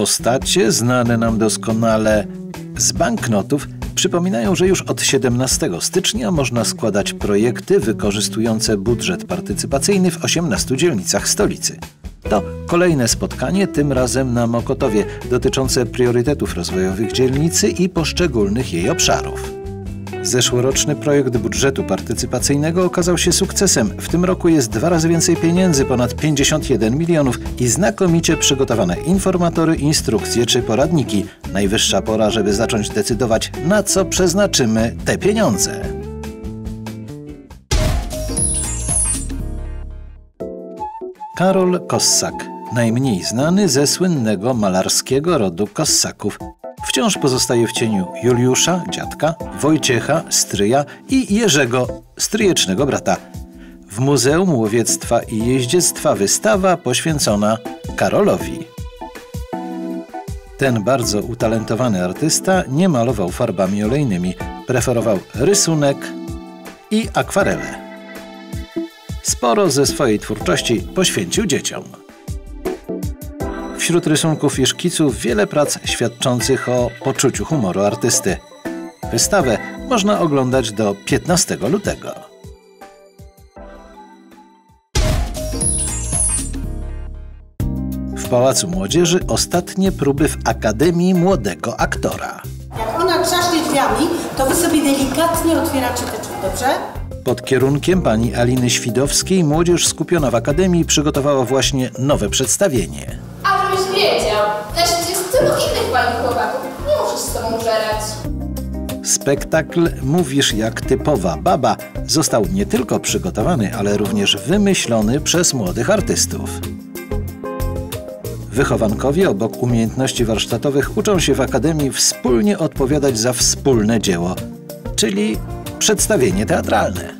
Postacie znane nam doskonale z banknotów przypominają, że już od 17 stycznia można składać projekty wykorzystujące budżet partycypacyjny w 18 dzielnicach stolicy. To kolejne spotkanie, tym razem na Mokotowie, dotyczące priorytetów rozwojowych dzielnicy i poszczególnych jej obszarów. Zeszłoroczny projekt budżetu partycypacyjnego okazał się sukcesem. W tym roku jest dwa razy więcej pieniędzy, ponad 51 milionów i znakomicie przygotowane informatory, instrukcje czy poradniki. Najwyższa pora, żeby zacząć decydować, na co przeznaczymy te pieniądze. Karol Kossak, najmniej znany ze słynnego malarskiego rodu Kossaków. Wciąż pozostaje w cieniu Juliusza, dziadka, Wojciecha, stryja i Jerzego, stryjecznego brata. W Muzeum Łowiectwa i Jeździectwa wystawa poświęcona Karolowi. Ten bardzo utalentowany artysta nie malował farbami olejnymi, preferował rysunek i akwarele. Sporo ze swojej twórczości poświęcił dzieciom. Wśród rysunków i szkiców wiele prac świadczących o poczuciu humoru artysty. Wystawę można oglądać do 15 lutego. W Pałacu Młodzieży ostatnie próby w Akademii Młodego Aktora. Jak ona trzaśnie drzwiami, to wy sobie delikatnie otwieracie te drzwi, dobrze? Pod kierunkiem pani Aliny Świdowskiej młodzież skupiona w Akademii przygotowała właśnie nowe przedstawienie. A żebyś wiedział, na świecie jest tylu innych pani chłopaków. Nie musisz z tobą żerać. Spektakl Mówisz jak typowa baba został nie tylko przygotowany, ale również wymyślony przez młodych artystów. Wychowankowie obok umiejętności warsztatowych uczą się w akademii wspólnie odpowiadać za wspólne dzieło, czyli przedstawienie teatralne.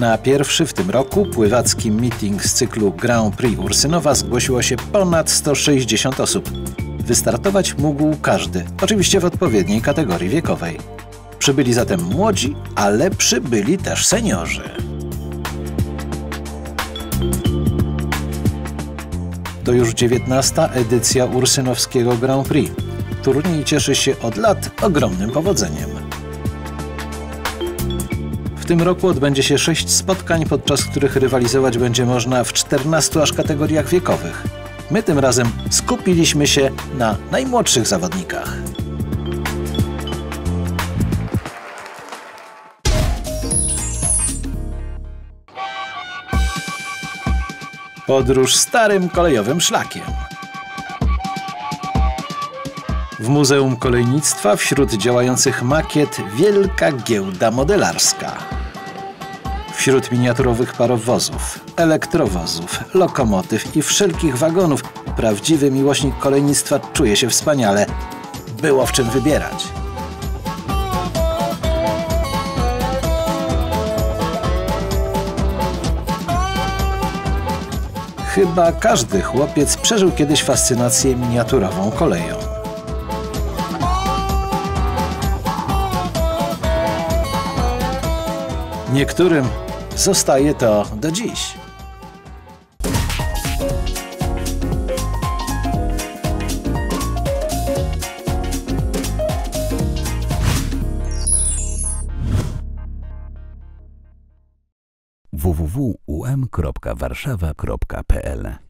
Na pierwszy w tym roku pływacki meeting z cyklu Grand Prix Ursynowa zgłosiło się ponad 160 osób. Wystartować mógł każdy, oczywiście w odpowiedniej kategorii wiekowej. Przybyli zatem młodzi, ale przybyli też seniorzy. To już 19. edycja Ursynowskiego Grand Prix. Turniej cieszy się od lat ogromnym powodzeniem. Tym roku odbędzie się sześć spotkań, podczas których rywalizować będzie można w 14 aż kategoriach wiekowych. My tym razem skupiliśmy się na najmłodszych zawodnikach. Podróż starym kolejowym szlakiem. W Muzeum Kolejnictwa wśród działających makiet wielka giełda modelarska. Wśród miniaturowych parowozów, elektrowozów, lokomotyw i wszelkich wagonów prawdziwy miłośnik kolejnictwa czuje się wspaniale. Było w czym wybierać. Chyba każdy chłopiec przeżył kiedyś fascynację miniaturową koleją. Niektórym zostaje to do dziś. www.um.warszawa.pl